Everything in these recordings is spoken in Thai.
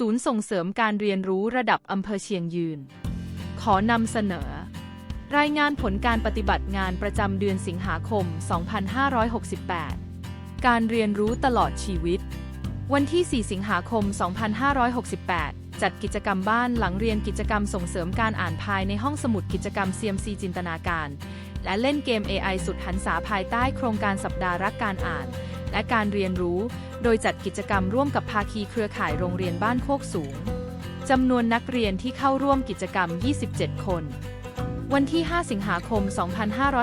ศูนย์ส่งเสริมการเรียนรู้ระดับอำเภอเชียงยืน ขอนำเสนอ รายงานผลการปฏิบัติงานประจำเดือนสิงหาคม 2568 การเรียนรู้ตลอดชีวิต วันที่ 4 สิงหาคม 2568 จัดกิจกรรมบ้านหลังเรียนกิจกรรมส่งเสริมการอ่านภายในห้องสมุดกิจกรรม CMC จินตนาการ และเล่นเกม AI สุดหันษาภายใต้โครงการสัปดาห์รักการอ่าน และการเรียนรู้ โดยจัดกิจกรรมร่วมกับภาคีเครือข่ายโรงเรียนบ้านโคกสูงจำนวนนักเรียนที่เข้าร่วมกิจกรรม 27 คน วันที่ 5 สิงหาคม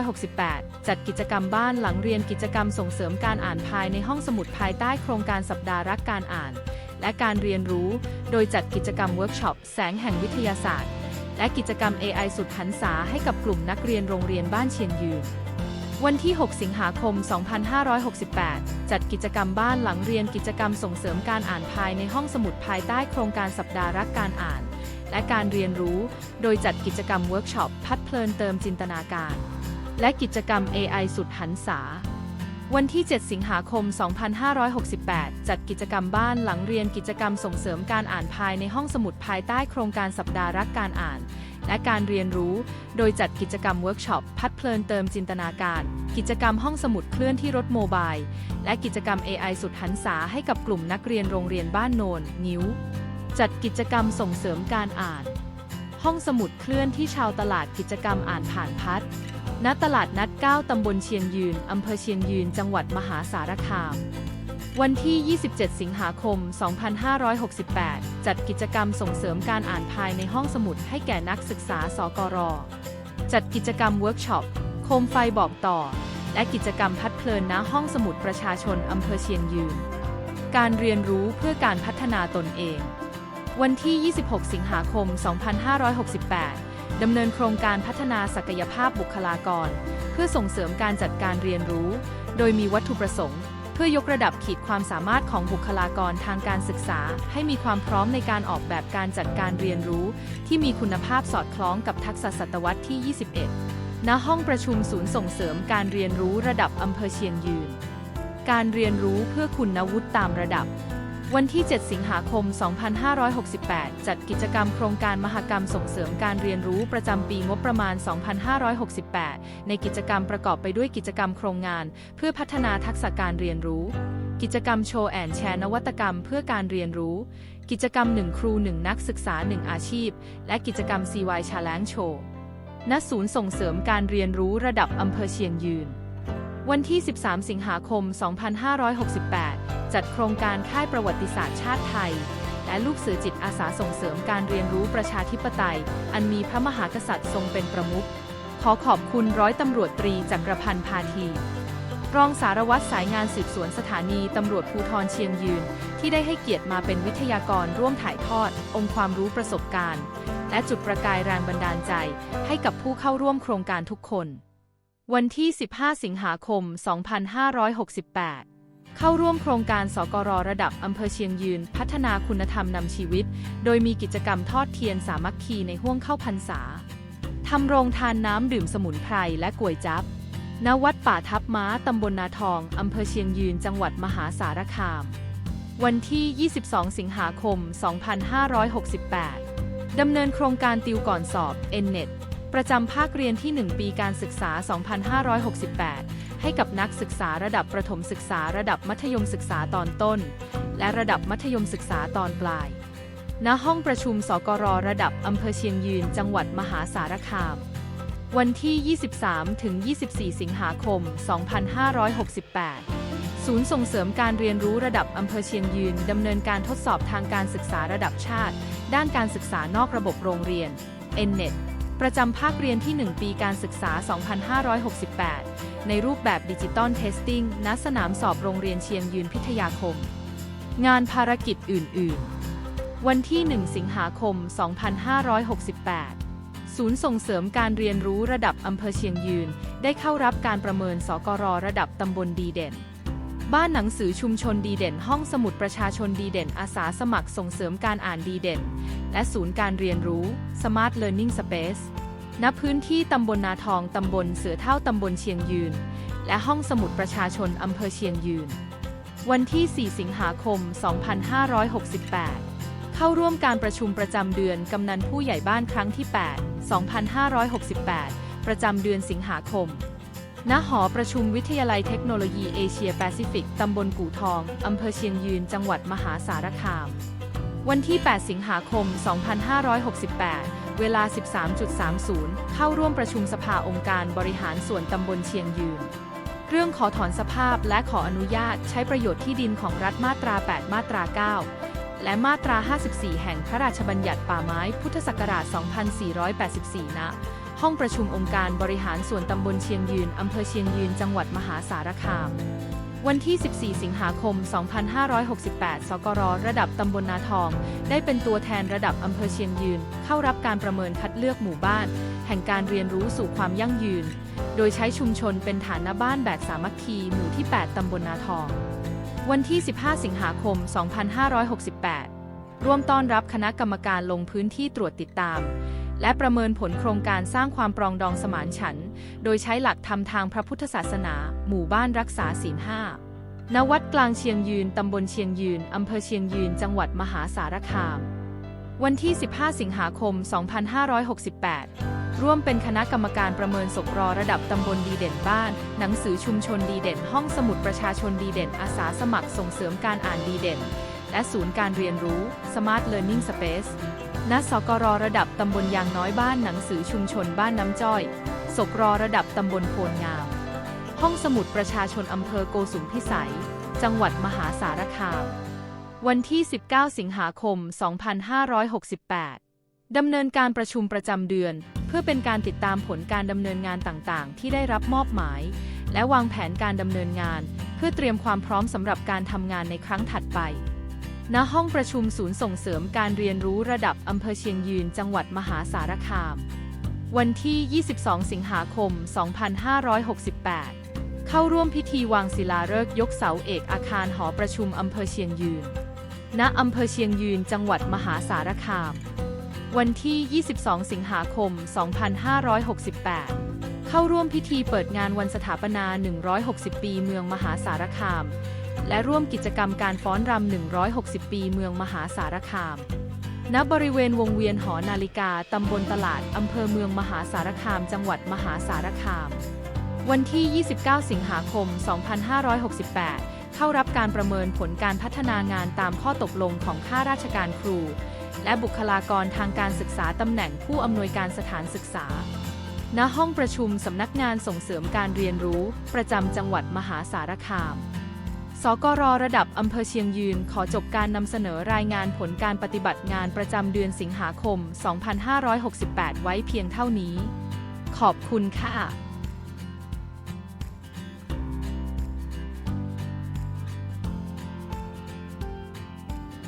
2568 จัดกิจกรรมบ้านหลังเรียนกิจกรรมส่งเสริมการอ่านภายในห้องสมุดภายใต้โครงการสัปดาห์รักการอ่าน และการเรียนรู้ โดยจัดกิจกรรมเวิร์กช็อปแสงแห่งวิทยาศาสตร์ และกิจกรรม AI สุดหันษาให้กับกลุ่มนักเรียนโรงเรียนบ้านเชียงยืน วันที่ 6 สิงหาคม 2568 จัดกิจกรรมบ้านหลังเรียนกิจกรรมส่งเสริมการอ่านภายในห้องสมุดภายใต้โครงการสัปดาห์รักการอ่าน และการเรียนรู้ โดยจัดกิจกรรมเวิร์กช็อปพัดเพลินเติมจินตนาการ และกิจกรรม AI สุดหันษา วันที่ 7 สิงหาคม 2568 จัดกิจกรรมบ้านหลังเรียนกิจกรรมส่งเสริมการอ่านภายในห้องสมุดภายใต้โครงการสัปดาห์รักการอ่าน และการเรียนรู้ โดยจัดกิจกรรมเวิร์กช็อปพัดเพลินเติมจินตนาการ กิจกรรมห้องสมุดเคลื่อนที่รถโมบาย และกิจกรรม AI สุดหันษาให้กับกลุ่มนักเรียนโรงเรียนบ้านโนน นิ้ว จัดกิจกรรมส่งเสริมการอ่าน ห้องสมุดเคลื่อนที่ชาวตลาดกิจกรรมอ่านผ่านพัดณตลาดนัด 9 ตำบลเชียงยืน อำเภอเชียงยืน จังหวัดมหาสารคาม วันที่ 27 สิงหาคม 2568 จัดกิจกรรมส่งเสริมการอ่านภายในห้องสมุดให้แก่นักศึกษา สกร จัดกิจกรรมเวิร์กช็อป โคมไฟบอกต่อ และกิจกรรมพัดเพลินณห้องสมุดประชาชนอำเภอเชียงยืน การเรียนรู้เพื่อการพัฒนาตนเอง วันที่ 26 สิงหาคม 2568 ดำเนินโครงการพัฒนาศักยภาพบุคลากร เพื่อส่งเสริมการจัดการเรียนรู้ โดยมีวัตถุประสงค์ เพื่อยกระดับขีดความสามารถของบุคลากรทางการศึกษา ให้มีความพร้อมในการออกแบบการจัดการเรียนรู้ ที่มีคุณภาพสอดคล้องกับทักษะศตวรรษที่ 21 ณ ห้องประชุมศูนย์ส่งเสริมการเรียนรู้ระดับอำเภอเชียงยืน การเรียนรู้เพื่อคุณวุฒิตามระดับ วันที่ 7 สิงหาคม 2568 จัดกิจกรรมโครงการมหกรรมส่งเสริมการเรียนรู้ประจำปีงบประมาณ 2568 ในกิจกรรมประกอบไปด้วยกิจกรรมโครงงาน เพื่อพัฒนาทักษะการเรียนรู้ กิจกรรมโชว์แอนแชร์นวัตกรรมเพื่อการเรียนรู้ กิจกรรม 1 ครู 1 นักศึกษา 1 อาชีพ และกิจกรรม CY Challenge Show ณศูนย์ส่งเสริมการเรียนรู้ระดับอำเภอเชียงยืน วันที่ 13 สิงหาคม 2568 จัดโครงการค่ายประวัติศาสตร์ชาติไทย และลูกเสือจิตอาสาส่งเสริมการเรียนรู้ประชาธิปไตย อันมีพระมหากษัตริย์ทรงเป็นประมุขขอขอบคุณร้อยตำรวจตรีจักรพันธ์พาที รองสารวัตรสายงานสืบสวนสถานีตำรวจภูธรเชียงยืน ที่ได้ให้เกียรติมาเป็นวิทยากรร่วมถ่ายทอด องค์ความรู้ประสบการณ์ และจุดประกายแรงบันดาลใจ ให้กับผู้เข้าร่วมโครงการทุกคน วันที่ 15 สิงหาคม 2568 เข้าร่วมโครงการสกรระดับอำเภอเชียงยืน พัฒนาคุณธรรมนำชีวิต โดยมีกิจกรรมทอดเทียนสามัคคีในห้วงเข้าพรรษาทำโรงทานน้ำดื่มสมุนไพรและก๋วยจับณวัดป่าทับม้าตำบลนาทองอำเภอเชียงยืน จังหวัดมหาสารคาม วันที่ 22 สิงหาคม 2568 ดำเนินโครงการติวก่อนสอบ NNET ประจำภาคเรียนที่ 1 ปีการศึกษา 2568 ให้กับนักศึกษาระดับประถมศึกษาระดับมัธยมศึกษาตอนต้น และระดับมัธยมศึกษาตอนปลาย ณ ห้องประชุมสกรระดับอำเภอเชียงยืน จังหวัดมหาสารคาม วันที่ 23 ถึง 24 สิงหาคม 2568ศูนย์ส่งเสริมการเรียนรู้ระดับอำเภอเชียงยืน ดำเนินการทดสอบทางการศึกษาระดับชาติ ด้านการศึกษานอกระบบโรงเรียน NNET ประจำภาคเรียนที่ 1 ปีการศึกษา 2568 ในรูปแบบดิจิตอลเทสติ้งณสนามสอบโรงเรียนเชียงยืนพิทยาคม งานภารกิจอื่น ๆ วันที่ 1 สิงหาคม 2568 ศูนย์ส่งเสริมการเรียนรู้ระดับอำเภอเชียงยืน ได้เข้ารับการประเมินสกรระดับตำบลดีเด่น บ้านหนังสือชุมชนดีเด่น ห้องสมุดประชาชนดีเด่น อาสาสมัครส่งเสริมการอ่านดีเด่น และศูนย์การเรียนรู้ Smart Learning Space ณพื้นที่ตำบลนาทอง ตำบลเสือเท่า ตำบลเชียงยืน และห้องสมุดประชาชนอำเภอเชียงยืน วันที่ 4 สิงหาคม 2568 เข้าร่วมการประชุมประจำเดือนกำนันผู้ใหญ่บ้านครั้งที่ 8 2568 ประจำเดือนสิงหาคม ณหอประชุมวิทยาลัยเทคโนโลยีเอเชียแปซิฟิก ตำบลกู่ทอง อำเภอเชียงยืน จังหวัดมหาสารคาม วันที่ 8 สิงหาคม 2568 เวลา 13.30 เข้าร่วมประชุมสภาองค์การบริหารส่วนตำบลเชียงยืน เรื่องขอถอนสภาพและขออนุญาตใช้ประโยชน์ที่ดินของรัฐมาตรา 8 มาตรา 9 และมาตรา 54 แห่งพระราชบัญญัติป่าไม้ พุทธศักราช 2484ณ ห้องประชุมองค์การบริหารส่วนตำบลเชียงยืน อำเภอเชียงยืน จังหวัดมหาสารคาม วันที่ 14 สิงหาคม 2568 สกรระดับตำบลนาทอง ได้เป็นตัวแทนระดับอำเภอเชียงยืน เข้ารับการประเมินคัดเลือกหมู่บ้าน แห่งการเรียนรู้สู่ความยั่งยืน โดยใช้ชุมชนเป็นฐานบ้านแบบสามัคคี หมู่ที่ 8 ตำบลนาทอง วันที่ 15 สิงหาคม 2568 ร่วมต้อนรับคณะกรรมการลงพื้นที่ตรวจติดตามและประเมินผลโครงการสร้างความปรองดองสมานฉันท์โดยใช้หลักธรรมทางพระพุทธศาสนา หมู่บ้านรักษาศีลห้าณวัดกลางเชียงยืน ตำบลเชียงยืน อำเภอเชียงยืน จังหวัดมหาสารคาม วันที่ 15 สิงหาคม 2568 ร่วมเป็นคณะกรรมการประเมินสกรอระดับตำบลดีเด่นบ้าน หนังสือชุมชนดีเด่น ห้องสมุดประชาชนดีเด่น อาสาสมัครส่งเสริมการอ่านดีเด่น และศูนย์การเรียนรู้ Smart Learning Space ณสกรระดับตำบลยางน้อยบ้านหนังสือชุมชนบ้านน้ำจ้อย สกรระดับตำบลโพนงาม ห้องสมุดประชาชนอำเภอโกสุมพิสัย จังหวัดมหาสารคาม วันที่ 19 สิงหาคม 2568 ดำเนินการประชุมประจำเดือน เพื่อเป็นการติดตามผลการดำเนินงานต่างๆ ที่ได้รับมอบหมาย และวางแผนการดำเนินงาน เพื่อเตรียมความพร้อมสำหรับการทำงานในครั้งถัดไป ณห้องประชุมศูนย์ส่งเสริมการเรียนรู้ระดับอำเภอเชียงยืนจังหวัดมหาสารคาม วันที่ 22 สิงหาคม 2568 เข้าร่วมพิธีวางศิลาฤกษ์ยกเสาเอกอาคารหอประชุมอำเภอเชียงยืน ณอำเภอเชียงยืนจังหวัดมหาสารคาม วันที่ 22 สิงหาคม 2568เข้าร่วมพิธีเปิดงานวันสถาปนา 160 ปี เมืองมหาสารคาม และร่วมกิจกรรมการฟ้อนรำ 160 ปีเมืองมหาสารคาม ณ บริเวณวงเวียนหอนาฬิกา ตำบลตลาด อำเภอเมืองมหาสารคาม จังหวัดมหาสารคาม วันที่ 29 สิงหาคม 2568 เข้ารับการประเมินผลการพัฒนางานตามข้อตกลงของข้าราชการครู และบุคลากรทางการศึกษาตำแหน่งผู้อำนวยการสถานศึกษา ณ ห้องประชุมสำนักงานส่งเสริมการเรียนรู้ ประจำจังหวัดมหาสารคาม สกรระดับอำเภอเชียงยืนขอจบการนำเสนอรายงานผลการปฏิบัติงานประจำเดือนสิงหาคม 2568 ไว้เพียงเท่านี้ ขอบคุณค่ะ